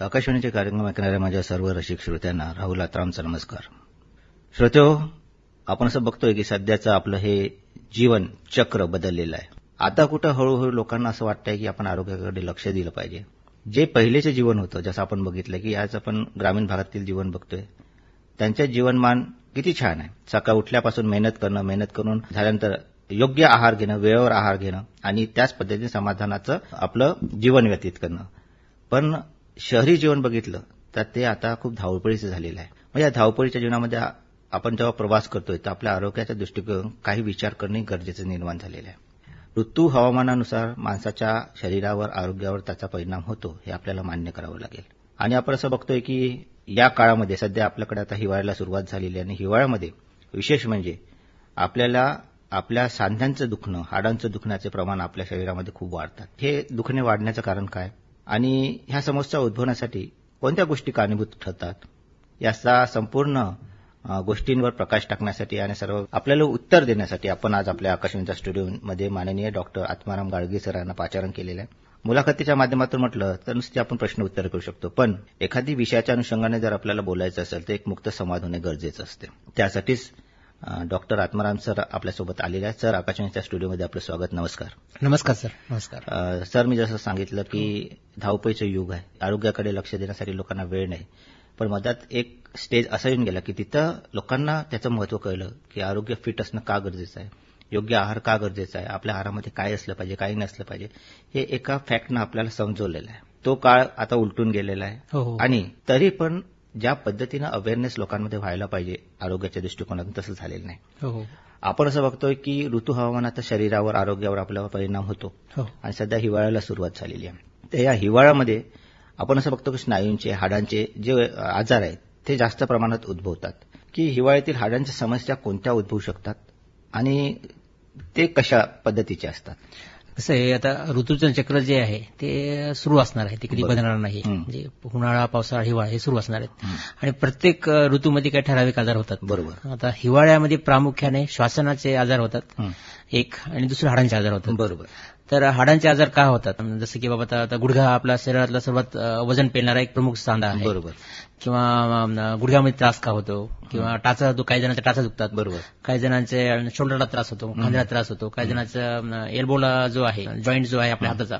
आकाशवाणीचे कार्यक्रम ऐकणाऱ्या माझ्या सर्व रसिक श्रोत्यांना राहुल आत्रामचा नमस्कार. श्रोत्यो आपण असं बघतोय की सध्याचं आपलं हे जीवन चक्र बदललेलं आहे. आता कुठं हळूहळू लोकांना असं वाटतंय की आपण आरोग्याकडे लक्ष दिलं पाहिजे. जे पहिलेचे जीवन होतं जसं आपण बघितलं की आज आपण ग्रामीण भागातील जीवन बघतोय त्यांचे जीवनमान किती छान आहे. सकाळ उठल्यापासून मेहनत करणं मेहनत करून झाल्यानंतर योग्य आहार घेणं वेळेवर आहार घेणं आणि त्याच पद्धतीने समाधानाचं आपलं जीवन व्यतीत करणं. पण शहरी जीवन बघितलं तर ते आता खूप धावपळीचं झालेलं आहे. म्हणजे या धावपळीच्या जीवनामध्ये आपण जेव्हा प्रवास करतोय तर आपल्या आरोग्याच्या दृष्टिकोन काही विचार करणे गरजेचं निर्माण झालेलं आहे. ऋतू हवामानानुसार माणसाच्या शरीरावर आरोग्यावर त्याचा परिणाम होतो हे आपल्याला मान्य करावं लागेल. आणि आपण असं बघतोय की या काळामध्ये सध्या आपल्याकडे आता हिवाळ्याला सुरुवात झालेली आहे आणि हिवाळ्यामध्ये विशेष म्हणजे आपल्याला आपल्या सांध्यांचं दुखणं हाडांचं दुखण्याचे प्रमाण आपल्या शरीरामध्ये खूप वाढतात. हे दुखणे वाढण्याचं कारण काय? आणि ह्या समस्या उद्भवण्यासाठी कोणत्या गोष्टी कारणीभूत ठरतात? याचा संपूर्ण गोष्टींवर प्रकाश टाकण्यासाठी आणि सर्व आपल्याला उत्तर देण्यासाठी आपण आज आपल्या आकाशवाणीच्या स्टुडिओमध्ये माननीय डॉक्टर आत्माराम गाडगे सरांना पाचारण केलेलं आहे. मुलाखतीच्या माध्यमातून म्हटलं तर नुसते आपण प्रश्न उत्तर करू शकतो पण एखादी विषयाच्या अनुषंगाने जर आपल्याला बोलायचं असेल तर एक मुक्त संवाद होणे गरजेचं असते. त्यासाठीच डॉक्टर आत्माराम सर आपल्यासोबत आलेले आहेत. सर आकाशवाणीच्या स्टुडिओमध्ये आपलं स्वागत. नमस्कार. नमस्कार सर. नमस्कार. सर मी जसं सांगितलं की धावपळीचं युग आहे. आरोग्याकडे लक्ष देण्यासाठी लोकांना वेळ नाही. पण मधात एक स्टेज असं येऊन गेला की तिथं लोकांना त्याचं महत्त्व कळलं की आरोग्य फिट असणं का गरजेचं आहे? योग्य आहार का गरजेचा आहे? आपल्या आहारामध्ये काय असलं पाहिजे काय नसलं पाहिजे हे एका फॅक्टनं आपल्याला समजवलेलं आहे. तो काळ आता उलटून गेलेला आहे. हो. आणि तरी पण ज्या पद्धतीनं अवेअरनेस लोकांमध्ये व्हायला पाहिजे आरोग्याच्या दृष्टिकोनातून तसं झालेलं नाही. हो आपण असं बघतोय की ऋतू हवामानाचा शरीरावर आरोग्यावर आपल्याला परिणाम होतो. हो. आणि सध्या हिवाळ्याला सुरुवात झालेली आहे. तर या हिवाळ्यामध्ये आपण असं बघतो की स्नायूंचे हाडांचे जे आजार आहेत ते जास्त प्रमाणात उद्भवतात. की हिवाळ्यातील हाडांच्या समस्या कोणत्या उद्भवू शकतात? आणि ते कशा पद्धतीचे असतात? कसं आहे आता ऋतूचं चक्र जे आहे ते सुरू असणार आहे ते कधी. बदलणार नाही. म्हणजे उन्हाळा पावसाळा हिवाळा हे सुरू असणार आहेत. आणि प्रत्येक ऋतूमध्ये काही ठराविक आजार होतात बरोबर आता हिवाळ्यामध्ये प्रामुख्याने श्वासनाचे आजार होतात. एक आणि दुसरे हाडांचे आजार होतात बरोबर तर हाडांचे आजार का होतात? जसं की बाबा आता- गुडघा आपला शरीरातला सर्वात वजन पेलणारा एक प्रमुख सांधा आहे. बरोबर. किंवा गुडघ्यामध्ये त्रास का होतो? किंवा टाचा काही जणांच्या टाचा दुखतात. बरोबर. काही जणांचे शोल्डरला त्रास होतो खांद्याला त्रास होतो. काही जणांचा एल्बोला जो आहे जॉईंट जो आहे आपल्या हाताचा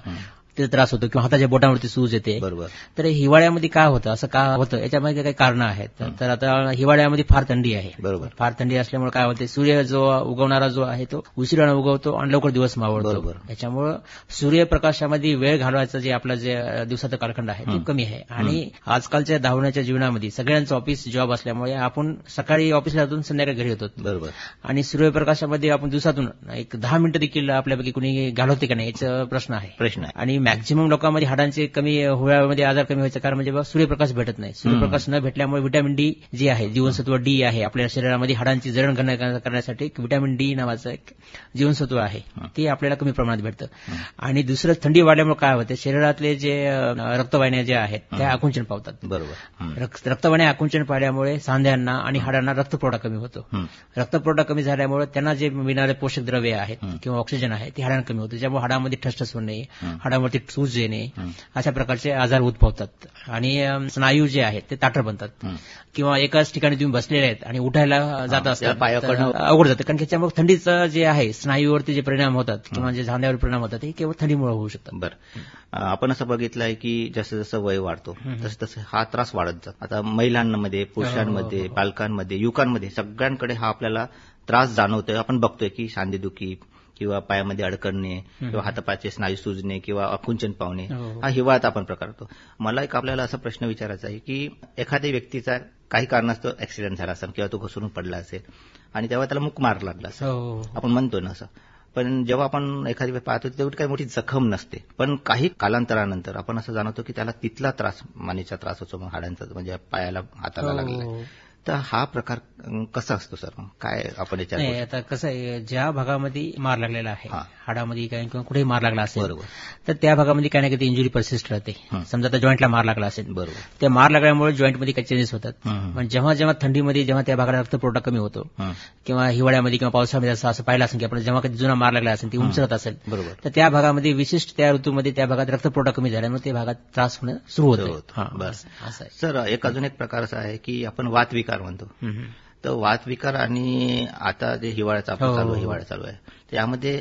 तिथे त्रास होतो किंवा हाताच्या बोटावरती सूज येते. बरोबर. तर हिवाळ्यामध्ये काय होतं? असं का होतं? याच्यामध्ये काही कारण आहेत. तर आता हिवाळ्यामध्ये फार थंडी आहे. बरोबर. फार थंडी असल्यामुळे काय होते? सूर्य जो उगवणारा जो आहे तो उशिरानं उगवतो आणि लवकर दिवस मावळतो. बरोबर. त्याच्यामुळं सूर्यप्रकाशामध्ये वेळ घालवायचा जे आपला जे दिवसाचा कालखंड आहे ते कमी आहे. आणि आजकालच्या धावण्याच्या जीवनामध्ये सगळ्यांचं ऑफिस जॉब असल्यामुळे आपण सकाळी ऑफिसला जाऊन संध्याकाळी घरी येतो. बरोबर. आणि सूर्यप्रकाशामध्ये आपण दिवसातून एक दहा मिनिटं देखील आपल्यापैकी कुणी घालवते का नाही याचा प्रश्न आहे. प्रश्न आहे. आणि मॅक्झिमम लोकांमध्ये हाडांचे कमी हुळामध्ये आजार कमी व्हायचं कारण म्हणजे सूर्यप्रकाश भेटत नाही. सूर्यप्रकाश न भेटल्यामुळे विटॅमिन डी जे आहे जीवनसत्व डी आहे आपल्या शरीरामध्ये हाडांची जळण करण्यासाठी एक विटॅमिन डी नावाचं एक जीवनसत्व आहे. ते आपल्याला कमी प्रमाणात भेटतं. आणि दुसरं थंडी वाढल्यामुळे काय होतं शरीरातले जे रक्तवाहिन्या ज्या आहेत त्या आकुंचन पावतात. बरोबर. रक्त- रक्तवाहिन्या आकुंचन पावल्यामुळे सांध्यांना आणि हाडांना रक्तपुरवठा कमी होतो. रक्तपुरवठा कमी झाल्यामुळे त्यांना जे मिळणारे पोषक द्रव्य आहेत किंवा ऑक्सिजन आहे ते हाडांना कमी होतं. त्यामुळे हाडामध्ये ठसठस होणे हाडावरती सूज येणे अशा प्रकारचे आजार उद्भवतात. आणि स्नायू जे आहेत ते ताठर बनतात. हं. किंवा एकाच ठिकाणी तुम्ही बसलेले आहेत आणि उठायला जात असतात अवघड जातं. कारण त्याच्यामुळे थंडीचं जे आहे स्नायूवरती जे परिणाम होतात किंवा जे झांद्यावर परिणाम होतात हे केवळ थंडीमुळे होऊ शकतात. बरं. आपण असं बघितलंय की जसं जसं वय वाढतो तसं तसं हा त्रास वाढत जातो. आता महिलांमध्ये पुरुषांमध्ये पालकांमध्ये युवकांमध्ये सगळ्यांकडे हा आपल्याला त्रास जाणवतोय. आपण बघतोय की सांधेदुखी किंवा पायामध्ये अडकणणे किंवा हातापायाचे स्नायू सुजणे किंवा अकुंचन पावणे हो. हा हिवाळ्यात आपण प्रकार होतो मला एक आपल्याला असा प्रश्न विचारायचा आहे की एखाद्या व्यक्तीचा काही कारणास्तव ऍक्सिडेंट झाला असेल किंवा तो घसरून पडला असेल आणि तेव्हा त्याला मुक मार लागला असेल. हो आपण म्हणतो ना असं. पण जेव्हा आपण एखादी वेळ पाहतो तेवढी काही मोठी जखम नसते. पण काही कालांतरानंतर आपण असं जाणवतो की त्याला तिथला त्रास मानेचा त्रास होतो मग हाडांचा म्हणजे पायाला हाताला हो. लागला तर हा प्रकार कसा असतो सर काय आपण याच्यात नाही? आता कसं आहे ज्या भागामध्ये मार लागलेला आहे. हाडामध्ये काय किंवा कुठेही मार लागला असेल बरोबर तर त्या भागामध्ये काही ना काही इंजुरी परसिस्ट राहते. समजा आता जॉईंटला मार लागला असेल बरोबर त्या मार लागल्यामुळे जॉईंटमध्ये काही चेंजेस होतात. पण जेव्हा जेव्हा थंडीमध्ये जेव्हा त्या भागाला रक्तपुरवठा कमी होतो. किंवा हिवाळ्यामध्ये किंवा पावसाळ्यामध्ये असं असं पाहिलं असेल की आपण जेव्हा कधी जुना मार लागला असेल ती उंचरत असेल बरोबर तर त्या भागामध्ये विशिष्ट त्या ऋतूमध्ये त्या भागात रक्तपुरवठा कमी झाल्यामुळे त्या भागात त्रास होणं सुरू होतं सर एक अजून एक प्रकार असा आहे की आपण वातविकार म्हणतो. तर वातविकार आणि आता जे हिवाळ्याचा आपला हो, चालू हो, आहे हो. हिवाळा चालू आहे यामध्ये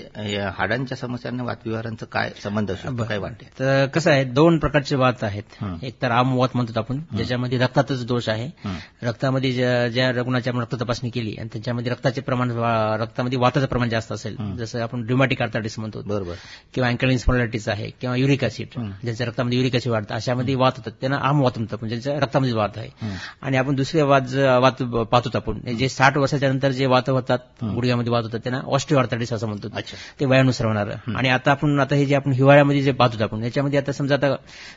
हाडांच्या समस्यांना वातविकारांचा काय संबंध असू शकतो बरं. काय वाटते तर कसं आहे दोन प्रकारचे वात आहेत. एक तर आमवात म्हणतो आपण ज्याच्यामध्ये रक्तातच दोष आहे. रक्तामध्ये ज्या रुग्णाची आपण रक्त तपासणी केली आणि त्याच्यामध्ये रक्ताचे प्रमाण रक्तामध्ये वाताचं प्रमाण जास्त असेल. जसं आपण ड्युमॅटिक आर्थायटिस म्हणतो बरोबर किंवा अँकलिन स्पॉन्डायटिस आहे किंवा युरिक ऍसिड. ज्यांच्या रक्तामध्ये युरिक ऍसिड वाढतं अशामध्ये वात होतात त्यांना आम वात म्हणतात म्हणजे ज्यांच्या रक्तामध्ये वात आहे. आणि आपण दुसरे ज- वात पाहतो आपण जे साठ वर्षाच्या नंतर जे वात होतात. गुडघ्यामध्ये वात होतात त्यांना ऑस्टिओआर्थायटिस असं म्हणतो ते वयानुसार होणार आणि आता आपण आता हे जे आपण हिवाळ्यामध्ये जे पाहतो आपण याच्यामध्ये आता समजा आता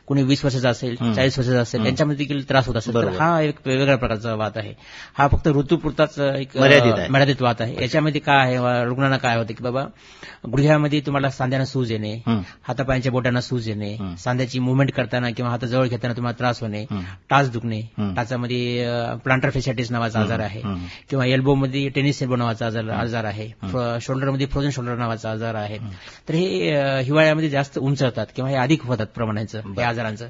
कोणी वीस वर्षाचा असेल. चाळीस वर्षाचा असेल. त्यांच्यामध्ये देखील त्रास होत असेल तर. हा एक वेगळ्या प्रकारचा वात आहे हा फक्त ऋतूपुरताच एक मर्यादित वात आहे याच्यामध्ये काय आहे रुग्णांना काय होतं की बाबा गुडघ्यामध्ये तुम्हाला सांध्याना सूज येणे. हातापायांच्या बोटांना सूज येणे. सांध्याची मुवमेंट करताना किंवा हाताजवळ घेताना तुम्हाला त्रास होणे. टाच दुखणे. टाचामध्ये प्लांटर फेशाटिस नावाचा आजार आहे. किंवा एल्बोमध्ये टेनिस एल्बो नावाचा आजार आहे शोल्डरमध्ये फ्रोझन शोल्डर नावाचा आजार आहे तर हे हिवाळ्यामध्ये जास्त उंचवतात किंवा हे अधिक होतात प्रमाणाचं या आजारांचं.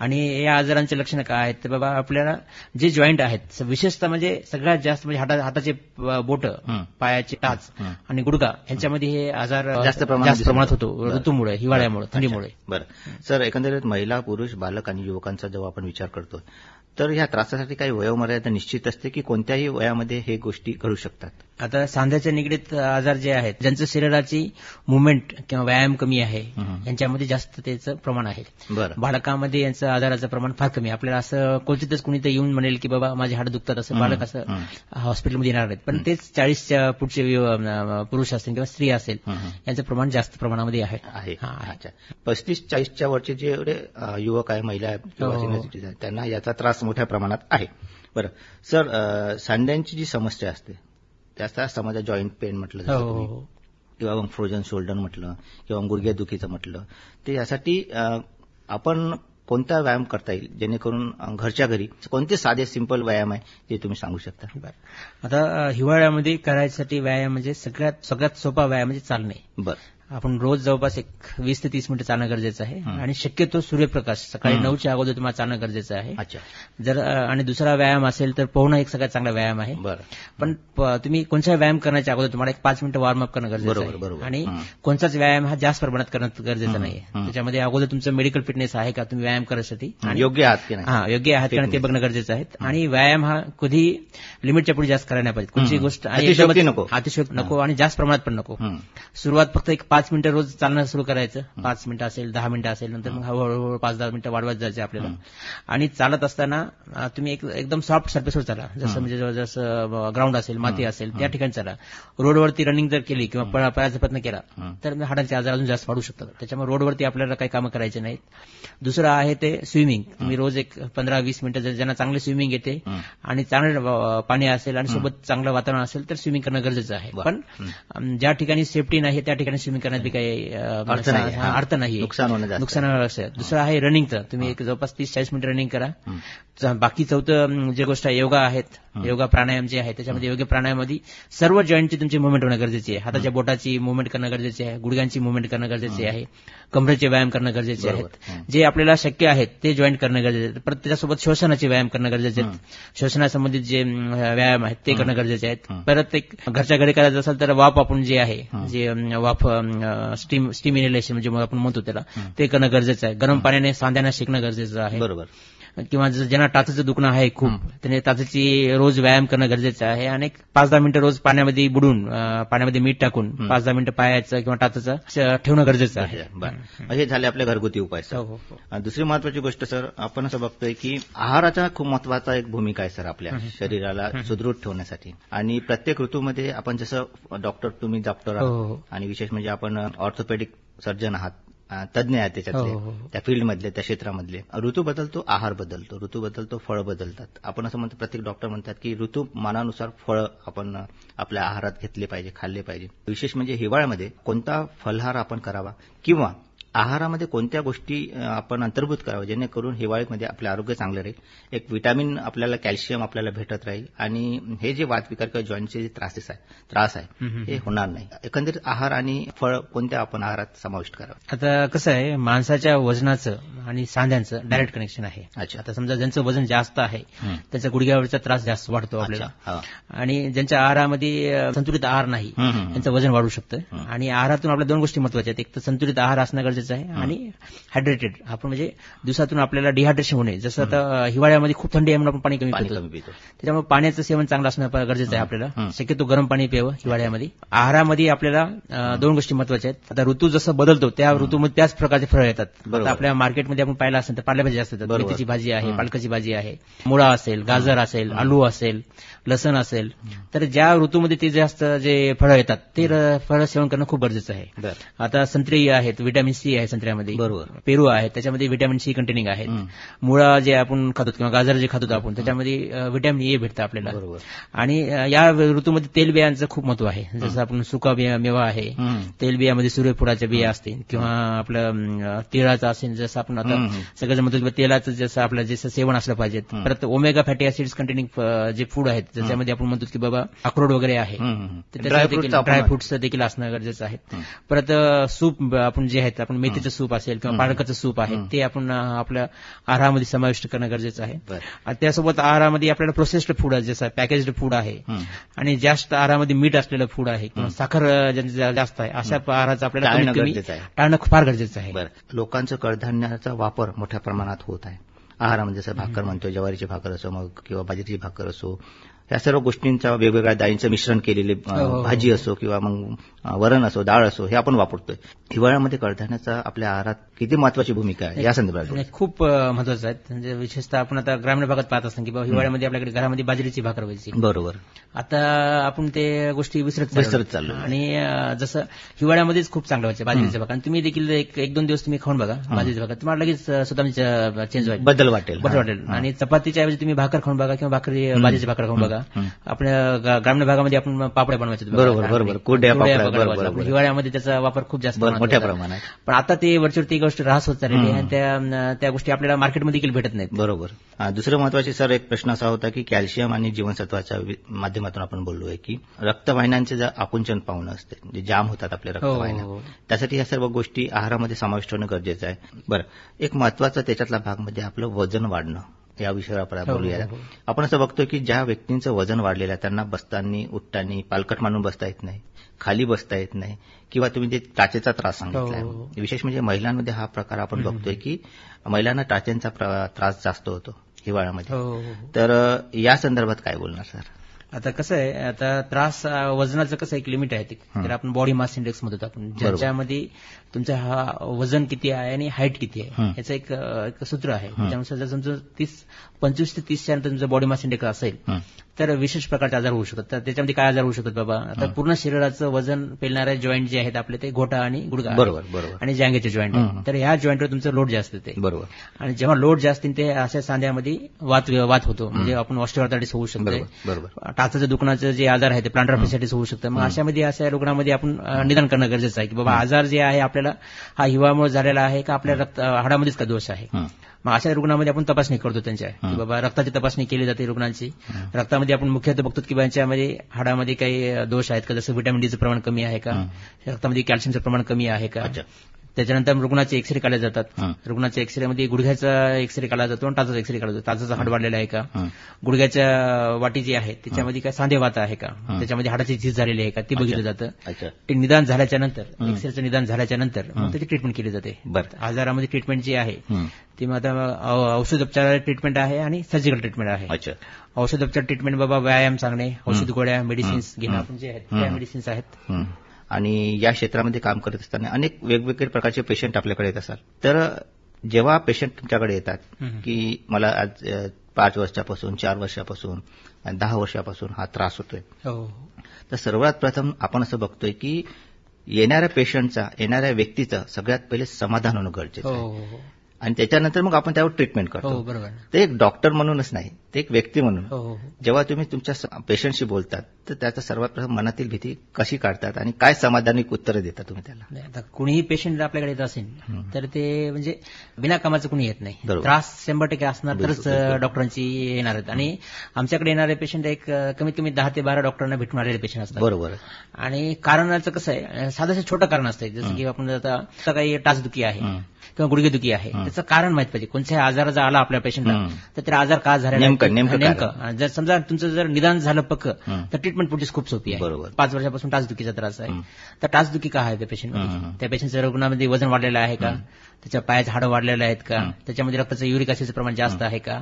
आणि या आजारांचे लक्षणं काय आहेत तर बाबा आपल्याला जे जॉईंट आहेत विशेषतः म्हणजे सगळ्यात जास्त म्हणजे हाता हाताचे बोट. पायाचे टाच. आणि गुडगा यांच्यामध्ये हे आजार जास्त प्रमाणात. होतो. ऋतूमुळे हिवाळ्यामुळे थंडीमुळे बरं सर एकंदरीत महिला पुरुष बालक आणि युवकांचा जेव्हा आपण विचार करतो तर ह्या त्रासासाठी काही वयोमर्यादा निश्चित असते की कोणत्याही वयामध्ये हे गोष्टी घडू शकतात. आता सांध्याच्या निगडीत आजार जे आहेत ज्यांचं शरीराची मुवमेंट किंवा व्यायाम कमी आहे. यांच्यामध्ये जास्त त्याचं प्रमाण आहे. बरं. बालकामध्ये यांचं आजाराचं प्रमाण फार कमी आहे. आपल्याला असं क्वचितच कुणी तर येऊन म्हणेल की बाबा माझे हाड दुखतात असं बालक असं. हॉस्पिटलमध्ये येणार नाहीत. पण तेच चाळीसच्या पुढचे पुरुष असतील किंवा स्त्री असेल. यांचं प्रमाण जास्त प्रमाणामध्ये आहे. आहे. आहे. अच्छा. पस्तीस चाळीसच्या वरचे जे युवक आहे महिला आहेत हो, हो. आहेत, त्यांना याचा त्रास मोठ्या प्रमाणात आहे. बरं. सर सांड्यांची जी समस्या असते त्याचा समाजा जॉईंट पेन म्हटलं जसं हो किंवा मग फ्रोजन शोल्डर म्हटलं किंवा गुडघ्यादुखीचं म्हटलं. तर यासाठी आपण कोणता व्यायाम करता येईल? जेणेकरून घरच्या घरी कोणते साधे सिंपल व्यायाम आहे ते तुम्ही सांगू शकता. आता हिवाळ्यामध्ये करायसाठी व्यायाम म्हणजे सगळ्यात सगळ्यात सोपा व्यायाम म्हणजे चालणे. बरं. आपण रोज जवळपास एक वीस ते तीस मिनिटं चालणं गरजेचं आहे. आणि शक्यतो सूर्यप्रकाश सकाळी. नऊच्या अगोदर तुम्हाला चालणं गरजेचं आहे अच्छा जर आणि दुसरा व्यायाम असेल तर पोहणं एक सगळ्यात चांगला व्यायाम आहे बरं पण तुम्ही कोणता व्यायाम करण्याच्या अगोदर तुम्हाला एक पाच मिनिटं वॉर्मअप करणं गरजेचं आहे. आणि. कोणताच व्यायाम हा जास्त प्रमाणात करणं गरजेचं हं, नाहीये हं. त्याच्यामध्ये अगोदर तुमचं मेडिकल फिटनेस आहे का तुम्ही व्यायाम करण्यासाठी आणि योग्य आहात की नाही हा योग्य आहात कारण ते. बघणं गरजेचं आहे आणि व्यायाम हा कधी लिमिटच्या पुढे जास्त करायला नाही पाहिजे कोणती. गोष्ट अतिशयोक्ती एकदमच- नको. अतिशयोक्ती नको आणि जास्त प्रमाणात पण नको. सुरुवात फक्त एक पाच मिनिटं रोज चालणं सुरू करायचं. पाच मिनिटं असेल दहा मिनिटं असेल नंतर मग हळूहळू पाच दहा मिनिटं वाढवत जायचे आपल्याला. आणि चालत असताना तुम्ही एक एकदम सॉफ्ट सर्फेसवर चाला. जसं म्हणजे जसं ग्राउंड असेल माती असेल त्या ठिकाणी चाला. रोडवरती रनिंग जर केली किंवा पळ- पळायचा प्रयत्न केला. तर हाडांचे आजार अजून जास्त वाढू शकतात. त्याच्यामुळे रोडवरती आपल्याला काही कामं करायचे नाहीत. दुसरं आहे ते स्विमिंग. तुम्ही रोज एक पंधरा वीस मिनिटं जर ज्यांना चांगले स्विमिंग येते. आणि चांगलं पाणी असेल आणि सोबत चांगलं वातावरण असेल तर स्विमिंग करणं गरजेचं आहे. पण ज्या ठिकाणी सेफ्टी नाही त्या ठिकाणी स्विमिंग करण्यात काही अर्थ नाही. नुकसान दुसरं आहे रनिंगचं तुम्ही एक जवळपास तीस चाळीस मिनिट रनिंग करा. बाकी चौथं जे गोष्ट आहे योगा आहेत. योगा प्राणायाम जे आहे त्याच्यामध्ये योग्य प्राणायाममध्ये सर्व जॉईंटची तुमची मुवमेंट होणं गरजेची आहे. हाताच्या बोटाची मुवमेंट करणं गरजेची आहे. गुडघ्यांची मुवमेंट करणं गरजेची आहे. कमरेचे व्यायाम करणं गरजेचे. आहेत. जे आपल्याला शक्य आहेत ते जॉईंट करणं गरजेचे आहे परत त्याच्यासोबत श्वसनाचे व्यायाम करणं गरजेचे आहेत. श्वसनासंबंधित जे व्यायाम आहेत ते करणं गरजेचे आहेत. परत एक घरच्या घरी करायचं असेल तर वाफ आपण जे आहे. जे वाफ स्टीम स्टीम इनहेलेशन म्हणजे आपण म्हणतो त्याला. ते करणं गरजेचं आहे. गरम पाण्याने सांध्यांना शेकणं गरजेचं आहे. बरोबर. किंवा ज्यांना टाचेचं दुखणं आहे खूप त्याने टाचेची रोज व्यायाम करणं गरजेचं आहे. आणि पाच दहा मिनिटं रोज पाण्यामध्ये बुडून पाण्यामध्ये मीठ टाकून पाच दहा मिनिटं पायाचं किंवा टाचाचं ठेवणं गरजेचं आहे. बरं. हे झाले आपले घरगुती उपाय सर. हो, हो, हो. दुसरी महत्वाची गोष्ट सर आपण असं बघतोय की आहाराचा खूप महत्त्वाचा एक भूमिका आहे सर आपल्या शरीराला सुदृढ ठेवण्यासाठी. आणि प्रत्येक ऋतूमध्ये आपण जसं डॉक्टर तुम्ही डॉक्टर आहात. आणि विशेष म्हणजे आपण ऑर्थोपेडिक सर्जन आहात. तज्ज्ञ आहेत हो, त्याच्यातले. हो, हो. त्या फील्डमधले त्या क्षेत्रामधले. ऋतू बदलतो आहार बदलतो. ऋतू बदलतो फळं बदलतात. आपण असं म्हणतो प्रत्येक डॉक्टर म्हणतात की ऋतू मानानुसार फळं आपण आपल्या आहारात घेतले पाहिजे खाल्ले पाहिजे. विशेष म्हणजे हिवाळ्यामध्ये कोणता फलहार आपण करावा किंवा आहारामध्ये कोणत्या गोष्टी आपण अंतर्भूत कराव्या जेणेकरून हिवाळ्यामध्ये आपले आरोग्य चांगलं राहील एक विटॅमिन आपल्याला कॅल्शियम आपल्याला भेटत राहील आणि हे जे वातविकार किंवा जॉईंटचे जे त्रासेस आहे त्रास आहे. हे होणार नाही एकंदरीत आहार आणि फळ कोणत्या आपण आहारात समाविष्ट करावं आता कसं आहे माणसाच्या वजनाचं आणि सांध्यांचं डायरेक्ट कनेक्शन आहे अच्छा. आता समजा ज्यांचं वजन जास्त आहे. त्याचा गुडघ्यावरचा त्रास जास्त वाढतो आपल्याला. आणि ज्यांच्या आहारामध्ये संतुलित आहार नाही. त्यांचं वजन वाढू शकतं. आणि आहारातून आपल्या दोन गोष्टी महत्त्वाच्या आहेत एक तर संतुलित आहार असणं गरजेचं आहे आणि हायड्रेटेड. आपण म्हणजे दिवसातून आपल्याला डिहायड्रेशन होणे जसं आता हिवाळ्यामध्ये खूप थंडी आहे म्हणून आपण पाणी कमी पितो. त्याच्यामुळे पाण्याचं सेवन चांगलं असणं गरजेचं आहे आपल्याला. शक्यतो गरम पाणी प्यावं हिवाळ्यामध्ये. आहारामध्ये आपल्याला दोन गोष्टी महत्त्वाच्या आहेत. आता ऋतू जसं बदलतो त्या ऋतूमध्ये त्याच प्रकारचे फळं येतात. आपल्या मार्केटमध्ये आपण पाहिलं असेल तर पालेभाजी जास्त येतात. बरोबर. मेथीची भाजी आहे. पालकाची भाजी आहे मुळा असेल गाजर असेल आलू असेल लसण असेल. तर ज्या ऋतूमध्ये ते जास्त जे फळं येतात ते फळं सेवन करणं खूप गरजेचं आहे. आता संत्री आहेत व्हिटॅमिन सी आहे संत्र्यामध्ये. बरोबर. पेरू आहे त्याच्यामध्ये व्हिटॅमिन सी कंटेनिंग आहेत. मुळा जे आपण खातो किंवा गाजर जे खातो आपण त्याच्यामध्ये व्हिटॅमिन ए भेटतं आपल्याला. बरोबर. आणि या ऋतूमध्ये तेलबियांचं खूप महत्त्व आहे. जसं आपण सुका बिया मेवा आहे. तेलबियामध्ये सूर्यफुलाच्या बिया असतील किंवा आपलं तिळाचं असेल जसं आपण आता. सगळं म्हणतो तेलाचं जसं आपलं जसं सेवन असलं पाहिजे. परत ओमेगा फॅटी ऍसिड्स कंटेनिंग जे फूड आहेत ज्याच्यामध्ये आपण म्हणतो की बाबा अक्रोड वगैरे आहे. ड्रायफ्रुट्स देखील असणं गरजेचं आहे. परत सूप आपण जे आहेत आपण मेथीचं सूप असेल किंवा. पालकाचं सूप आहे. ते आपण आपल्या आहारामध्ये समाविष्ट करणं गरजेचं आहे. त्यासोबत आहारामध्ये आपल्याला प्रोसेस्ड फूड जसं पॅकेज्ड फूड आहे. आणि जास्त आहारामध्ये मीठ असलेलं फूड आहे किंवा साखर जास्त आहे अशा आहाराचं आपल्याला टाळणं फार गरजेचं आहे. लोकांचं कडधान्याचा वापर मोठ्या प्रमाणात होत आहे. आहारामध्ये जसं भाकर म्हणतो ज्वारीची भाकर असो मग किंवा बाजरीची भाकर असो या सर्व गोष्टींचा वेगवेगळ्या डाळींचं मिश्रण केलेली हो, हो, हो. भाजी असो किंवा मग वरण असो डाळ असो हे आपण वापरतोय. हिवाळ्यामध्ये कडधान्याचा आपल्या आहारात किती महत्वाची भूमिका आहे या संदर्भात खूप महत्वाचं आहे. म्हणजे विशेषतः आपण आता ग्रामीण भागात पाहत असतो की बाबा हिवाळ्यामध्ये आपल्याकडे घरामध्ये बाजरीची भाकर व्हायची. बरोबर. आता आपण ते गोष्टी विसरत. विसरत चाललो. आणि जसं हिवाळ्यामध्येच खूप चांगलं व्हायचं बाजरीचं भाकर. आणि तुम्ही देखील एक दोन दिवस तुम्ही खाऊन बघा बाजरीचं भाकर. तुम्हाला लगेच स्वतः चेंज व्हायचं बदल वाटेल. हा, वाटेल. आणि चपातीच्या ऐवजी तुम्ही भाकर खाऊन बघा किंवा भाकरी बाजरीची भाकर खाऊन बघा. हं. आपल्या ग्रामीण भागामध्ये आपण पापड्या बनवायचे बघा. बरोबर, बरोबर. हिवाळ्यामध्ये त्याचा वापर खूप जास्त मोठ्या. प्रमाणात पण आता ते वरचेवर ती गोष्ट राहत होत चाललेली हं. आणि त्या त्या गोष्टी आपल्याला मार्केटमध्ये देखील भेटत नाहीत बरोबर दुसरं महत्त्वाचे सर एक प्रश्न असा होता की कॅल्शियम आणि जीवनसत्वाच्या माध्यमातून आपण बोललोय की रक्तवाहिन्यांचे जे आकुंचन पावणं असते जे जाम होतात आपल्या हो, रक्तवाहिन्या हो. त्यासाठी या सर्व गोष्टी आहारामध्ये समाविष्ट होणं गरजेचं आहे बरं एक महत्त्वाचा त्याच्यातला भाग म्हणजे आपलं वजन वाढणं या विषयावर आपण हो, बोलूया हो, हो. आपण असं बघतो की ज्या व्यक्तींचं वजन वाढलेलं आहे त्यांना बसताना उठताना पालकट मानून बसता येत नाही खाली बसता येत नाही किंवा तुम्ही ते टाचेचा त्रास सांगितला हो, हो. विशेष म्हणजे महिलांमध्ये हा प्रकार आपण बघतोय की महिलांना टाच्यांचा प्र- त्रास जास्त होतो हिवाळ्यामध्ये हो, हो, हो. तर या संदर्भात काय बोलणार सर आता कसं आहे आता त्रास वजनाचं कसं एक लिमिट आहे ते. तर आपण बॉडी मास इंडेक्स म्हणतो आपण ज्याच्यामध्ये तुमचं हा वजन किती आहे आणि हाईट किती आहे. याचं एक एक सूत्र आहे त्यानुसार जर तुमचं तीस पंचवीस ते तीसच्या नंतर तुमचं बॉडी मास इंडेक्स असेल. तर विशेष प्रकारचे आजार होऊ शकतात. तर त्याच्यामध्ये काय आजार होऊ शकतात बाबा? आता पूर्ण शरीराचं वजन पेलणारे जॉईंट जे आहेत आपले ते घोटा आणि गुडगा. बरोबर बरोबर. आणि जांघेचे जॉईंट. तर ह्या जॉईंटवर तुमचं लोड जास्त येते. बरोबर. आणि जेव्हा लोड जास्त ते अशा सांध्यामध्ये वात वात होतो. म्हणजे आपण ऑस्टिओआर्थरायटिस होऊ शकते बरोबर टाचाचं दुखण्याचं जे आजार आहे ते प्लांटर फेसायटिस होऊ शकतं. मग अशामध्ये अशा रुग्णामध्ये आपण निदान करणं गरजेचं आहे की बाबा आजार जे आहे आपल्याला हा हिवामुळे झालेला आहे का आपल्या रक्त हाडामध्येच का दोष आहे. मग अशा रुग्णामध्ये आपण तपासणी करतो त्यांच्या की. बाबा रक्ताची तपासणी केली जाते रुग्णांची. रक्तामध्ये आपण मुख्यतः बघतो की यांच्यामध्ये हाडामध्ये काही दोष आहेत का जसं व्हिटॅमिन डीचं प्रमाण कमी आहे का. रक्तामध्ये कॅल्शियमचं प्रमाण कमी आहे का त्याच्यानंतर रुग्णाचे एक्सरे काढले जातात. रुग्णाच्या एक्सरेमध्ये गुडघ्याचा एक्सरे काढला जातो आणि टाचाचा एक्सरे काढला जातो टाचाचा हाड वाढलेला आहे का. गुडघ्याच्या वाटी जी आहे त्याच्यामध्ये काय सांधेवात आहे का. त्याच्यामध्ये हाडाची झीज झालेली आहे का ते बघितलं जातं ते निदान झाल्याच्यानंतर. एक्सरेचं निदान झाल्याच्यानंतर. मग त्याची ट्रीटमेंट केली जाते बरं आजारामध्ये ट्रीटमेंट जी आहे. ती मग आता औषधोपचार ट्रीटमेंट आहे आणि सर्जिकल ट्रीटमेंट आहे औषधोपचार ट्रीटमेंट बाबा व्यायाम सांगणे औषध गोळ्या मेडिसिन्स घेणं. आपण जे आहेत. त्या मेडिसिन्स आहेत. आणि या क्षेत्रामध्ये काम करत असताना अनेक वेगवेगळे प्रकारचे पेशंट आपल्याकडे येत असतात तर जेव्हा पेशंट तुमच्याकडे येतात. की मला आज पाच वर्षापासून चार वर्षापासून दहा वर्षापासून हा त्रास होतोय हो तर सर्वात प्रथम आपण असं बघतोय की येणाऱ्या पेशंटचा येणाऱ्या व्यक्तीचं सगळ्यात पहिले समाधान होणं गरजेचं आहे हो हो. आणि त्याच्यानंतर मग आपण त्यावर ट्रीटमेंट हो करतो बरोबर. ते एक डॉक्टर म्हणूनच नाही ते एक व्यक्ती म्हणून. हो हो जेव्हा तुम्ही तुमच्या पेशंटशी बोलतात तर त्याचा सर्वात प्रथम मनातील भीती कशी काढतात आणि काय समाधानी उत्तरं देता तुम्ही त्याला? नाही, आता कुणीही पेशंट आपल्याकडे येत असेल हं. तर ते म्हणजे विना कामाचं कुणी येत नाही. त्रास शंभर टक्के असणार तरच डॉक्टरांची येणार आहेत. आणि आमच्याकडे येणारे पेशंट एक कमीत कमी दहा ते बारा डॉक्टरांना भेटून आलेले पेशंट असतात. बरोबर. आणि कारणाचं कसं आहे साधंसं छोटं कारण असतं जसं की आपण आता आता काही टाचदुखी आहे. हं. किंवा गुडघेदुखी आहे हं. त्याचं कारण माहीत पाहिजे कोणत्याही आजार जर आला आपल्या पेशंटला. तर त्या आजार का झाला नेमकं- नेमकं नेमकं जर समजा तुमचं जर निदान झालं पक्क. तर ट्रीटमेंट प्रोसेस खूप सोपी आहे बरोबर. पाच वर्षापासून टाचदुखीचा त्रास आहे. तर टाचदुखी का आहे त्या पेशंट. त्या पेशंटच्या रुग्णामध्ये वजन वाढलेलं आहे का त्याच्या पायाचं हाडं वाढलेलं आहेत का. त्याच्यामध्ये रक्ताचं युरिक ऍसिडचं प्रमाण जास्त आहे का.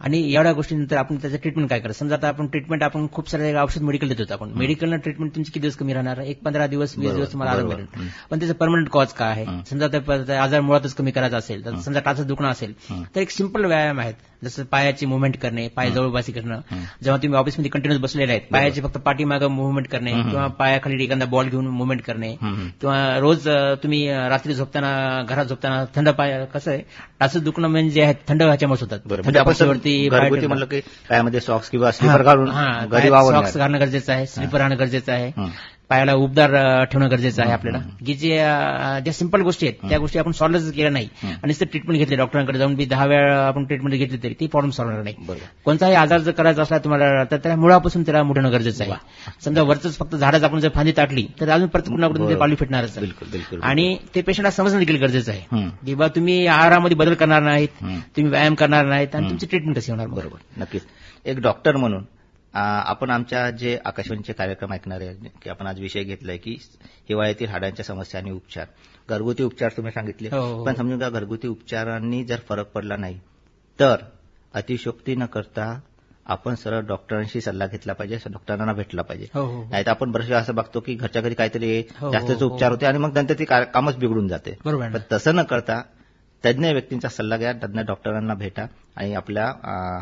आणि एवढ्या गोष्टीनंतर आपण त्याचं ट्रीटमेंट काय करायचं समजा आता आपण ट्रीटमेंट आपण खूप सारे औषध मेडिकल देतो आपण मेडिकलनं ट्रीटमेंट तुमची किती दिवस कमी राहणार एक पंधरा दिवस वीस दिवस तुम्हाला आराम. मिळेल. पण त्याचं परमनंट कॉज काय आहे. समजा आजार मुळातच कमी करायचा असेल तर समजा टाचं दुखणं असेल. तर एक सिंपल व्यायाम आहेत जसं पायाची मुवमेंट करणे पाय जवळपासी करणं. जेव्हा तुम्ही ऑफिसमध्ये कंटिन्युअस बसलेले आहेत पायाची फक्त पाठीमागं मुवमेंट करणे. किंवा पायाखाली एखादा बॉल घेऊन मुवमेंट करणे. किंवा रोज तुम्ही रात्री झोपताना घरात झोपताना थंड पाय कसं आहे? टाचं दुखणं म्हणजे आहे थंड ह्याच्यामुळे होतात म्हणजे. म्हणलं की पायामध्ये सॉक्स किंवा स्लीपर घालून सॉक्स घालणं गरजेचं आहे स्लीपर राहणं गरजेचं आहे. पायाला उबदार ठेवणं गरजेचं आहे आपल्याला. की जे ज्या सिंपल गोष्टी आहेत त्या गोष्टी आपण सॉल्व्ह केल्या नाही. आणि नुसतं ट्रीटमेंट घेतली डॉक्टरांकडे जाऊन बी दहा वेळा आपण ट्रीटमेंट घेतली तरी ती प्रॉब्लेम सॉल्व्ह होणार नाही. कोणताही आजार जर करायचा असला तुम्हाला तर त्याला मुळापासून त्याला मोठणं गरजेचं आहे. समजा वरच फक्त झाडच आपण जर फांदी ताटली तर अजून परत कुणाकडून ते. पालवी फिटणारच आणि ते पेशंटला समजणं देखील गरजेचं आहे. की बा तुम्ही आहारामध्ये बदल करणार नाहीत. तुम्ही व्यायाम करणार नाहीत आणि. तुमची ट्रीटमेंट कशी होणार? बरोबर. नक्कीच. एक डॉक्टर म्हणून आपण आमच्या जे आकाशवाणीचे कार्यक्रम ऐकणारे आहेत, की आपण आज विषय घेतलाय की हिवाळ्यातील हाडांच्या समस्या आणि उपचार घरगुती उपचार तुम्ही सांगितले हो, हो. पण समजून का घरगुती उपचारांनी जर फरक पडला नाही तर अतिशोक्ती न करता आपण सरळ डॉक्टरांशी सल्ला घेतला पाहिजे डॉक्टरांना भेटला पाहिजे हो हो नाही तर आपण बरेचसे असं बघतो की घरच्या घरी काहीतरी हो, जास्तच हो. उपचार होते आणि मग नंतर ती कामच बिघडून जाते बरोबर आहे पण? तसं न करता तज्ज्ञ व्यक्तींचा सल्ला घ्या तज्ज्ञ डॉक्टरांना भेटा आणि आपल्या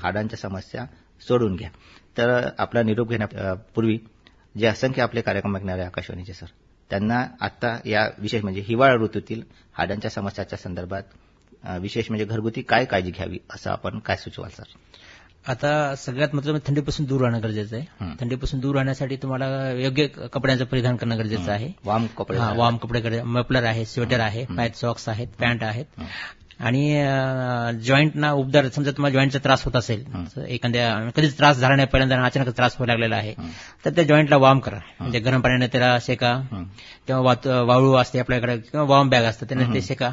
हाडांच्या समस्या सोडून घ्या. तर आपला निरोप घेण्यापूर्वी जे असंख्य आपले कार्यक्रम ऐकणारे आकाशवाणीचे सर त्यांना आता या विशेष म्हणजे हिवाळा ऋतूतील हाडांच्या समस्याच्या संदर्भात विशेष म्हणजे घरगुती काय काळजी घ्यावी असं आपण काय सुचवाल सर? आता सगळ्यात महत्त्वाचं म्हणजे थंडीपासून दूर राहणं गरजेचं आहे. थंडीपासून दूर राहण्यासाठी तुम्हाला योग्य कपड्यांचं परिधान करणं गरजेचं आहे. वाम कपडे हा वार्म कपडे मफलर आहे स्वेटर आहे पायात सॉक्स आहेत पॅन्ट आहेत. आणि जॉईंटना उपदार समजा तुम्हाला जॉईंटचा त्रास होत असेल एखाद्या कधीच त्रास झाला नाही पहिल्यांदा अचानक त्रास व्हायला लागलेला आहे. तर त्या जॉईंटला वार्म करा. म्हणजे गरम पाण्याने त्याला शेका. किंवा वात- वाळू असते आपल्याकडे किंवा वॉर्म बॅग असतं त्याने ते शेका.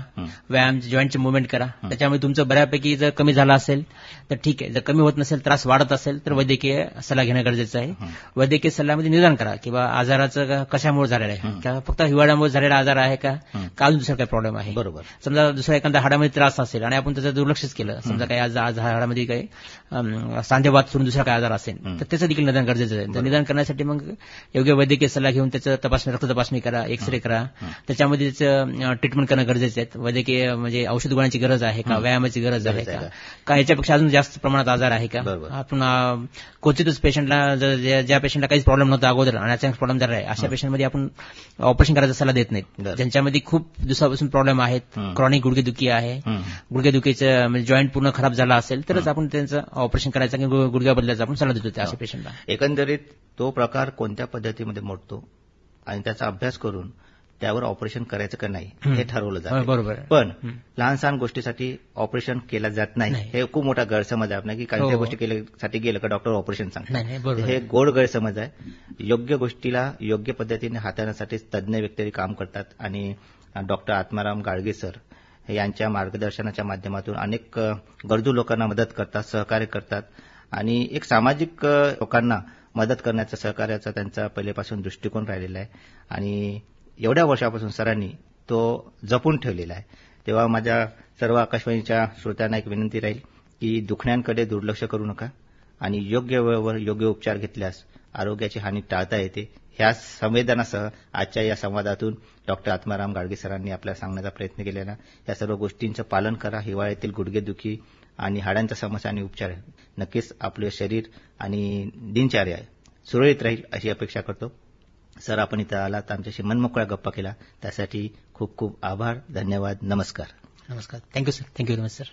व्यायाम जॉईंटचे मुवमेंट करा. त्याच्यामुळे तुमचं बऱ्यापैकी जर कमी झालं असेल तर ठीक आहे. जर कमी होत नसेल त्रास वाढत असेल तर वैद्यकीय सल्ला घेणं गरजेचं आहे. वैद्यकीय सल्ल्यामध्ये निदान करा किंवा आजाराचं कशामुळे झालेलं आहे? का फक्त हिवाळ्यामुळे झालेला आजार आहे का? का अजून दुसरा काही प्रॉब्लेम आहे. बरोबर. समजा दुसरा एखादा हाडामध्ये त्रास असेल आणि आपण त्याचं दुर्लक्षच केलं समजा काही आज आज हाडामध्ये काही अम, सांधेवात सोडून दुसरा काही आजार असेल. तर त्याचं देखील निदान गरजेचं आहे. तर निदान करण्यासाठी मग योग्य वैद्यकीय सल्ला घेऊन त्याचं तपासणी रक्त तपासणी करा एक्सरे करा. त्याच्यामध्ये त्याचं ट्रीटमेंट करणं गरजेचं आहे. वैद्यकीय म्हणजे औषध गोळ्यांची गरज आहे का? व्यायामाची गरज आहे का? याच्यापेक्षा अजून जास्त प्रमाणात आजार आहे का. आपण क्वचितच पेशंटला जर- ज्या पेशंटला काहीच प्रॉब्लेम नव्हता अगोदर आणि अचानक प्रॉब्लेम झाला आहे अशा पेशंटमध्ये आपण ऑपरेशन करायचा सल्ला देत नाहीत. ज्यांच्यामध्ये खूप दिवसापासून प्रॉब्लेम आहेत हं. क्रॉनिक गुडघेदुखी आहे हं. गुडघेदुखीचं म्हणजे जॉईंट पूर्ण खराब झाला असेल तरच आपण त्यांचं ऑपरेशन करायचं किंवा गुडघ्या बदलायचा आपण सल्ला देतो त्या अशा पेशंटला एकंदरीत तो प्रकार कोणत्या पद्धतीमध्ये मोडतो आणि त्याचा अभ्यास करून त्यावर ऑपरेशन करायचं का नाही हं. हे ठरवलं जातं बरोबर. पण हं. लहान सहान गोष्टीसाठी ऑपरेशन केलं जात नाही. हे खूप मोठा गैरसमज आहे आपला की कोणत्या हो. गोष्टी केल्यासाठी गेलं का डॉक्टर ऑपरेशन सांगतात बरोबर हे. गोड गैरसमज आहे योग्य गोष्टीला योग्य पद्धतीने हाताळण्यासाठी तज्ज्ञ व्यक्ती काम करतात आणि डॉक्टर आत्माराम गाडगे सर यांच्या मार्गदर्शनाच्या माध्यमातून अनेक गरजू लोकांना मदत करतात सहकार्य करतात. आणि एक सामाजिक लोकांना मदत करण्याचा सहकार्याचा त्यांचा पहिलेपासून दृष्टिकोन राहिलेला आहे. आणि एवढ्या वर्षापासून सरांनी तो जपून ठेवलेला आहे. तेव्हा माझ्या सर्व आकाशवाणीच्या श्रोत्यांना एक विनंती राहील की दुखण्यांकडे दुर्लक्ष करू नका आणि योग्य वेळेवर योग्य उपचार घेतल्यास आरोग्याची हानी टाळता येते. ह्या संवेदनासह आजच्या या संवादातून डॉक्टर आत्माराम गाडगे सरांनी आपल्याला सांगण्याचा प्रयत्न केलेला. या सर्व गोष्टींचं पालन करा. हिवाळ्यातील गुडघेदुखी आणि हाडांच्या समस्या आणि उपचार नक्कीच आपले शरीर आणि दिनचर्या सुरळीत राहील अशी अपेक्षा करतो. सर आपण इथं आलात. आमच्याशी मनमोकळा गप्पा केला. त्यासाठी खूप खूप आभार. धन्यवाद. नमस्कार. नमस्कार. Thank you sir thank you very much sir